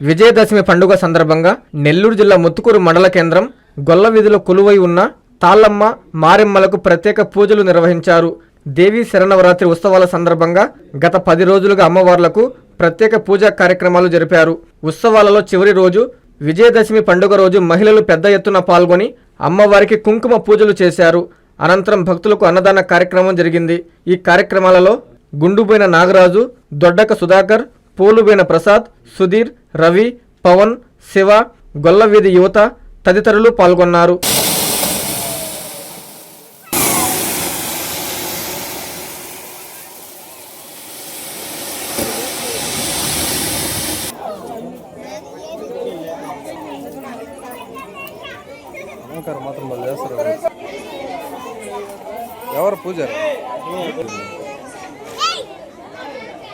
విజయదశమి పండుగ సందర్భంగా నెల్లూరు జిల్లా ముత్తుకూరు మండల కేంద్రం గొల్ల వీధిలో కొలువై ఉన్న తాళ్ళమ్మ మారెమ్మలకు ప్రత్యేక పూజలు నిర్వహించారు. దేవీ శరణవరాత్రి ఉత్సవాల సందర్భంగా గత పది రోజులుగా అమ్మవార్లకు ప్రత్యేక పూజా కార్యక్రమాలు జరిపారు. ఉత్సవాలలో చివరి రోజు విజయదశమి పండుగ రోజు మహిళలు పెద్ద ఎత్తున పాల్గొని అమ్మవారికి కుంకుమ పూజలు చేశారు. అనంతరం భక్తులకు అన్నదాన కార్యక్రమం జరిగింది. ఈ కార్యక్రమాలలో గుండుపోయిన నాగరాజు దొడ్డక సుధాకర్ పోలుబోయిన ప్రసాద్ సుధీర్ రవి పవన్ శివ గొల్లవీధి యువత తదితరులు పాల్గొన్నారు. మాత్రం ఎవరు పూజారు?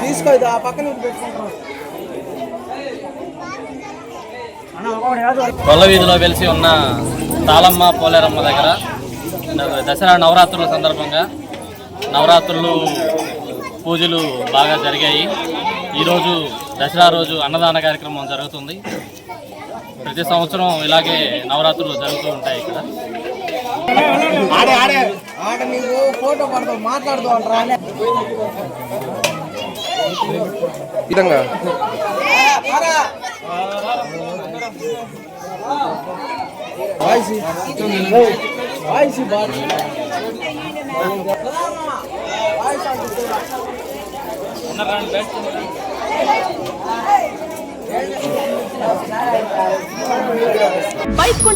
తీసుకో ఇది ఆ పక్కన పెట్టుకుంటాం వీధిలో వెలిసి ఉన్న తాళమ్మ పోలేరమ్మ దగ్గర దసరా నవరాత్రుల సందర్భంగా నవరాత్రులు పూజలు బాగా జరిగాయి. ఈరోజు దసరా రోజు అన్నదాన కార్యక్రమం జరుగుతుంది. ప్రతి సంవత్సరం ఇలాగే నవరాత్రులు జరుగుతూ ఉంటాయి ఇక్కడ ఆడ నీకు ఫోటో పడతావు మాట్లాడుతూ అంటారా విధంగా con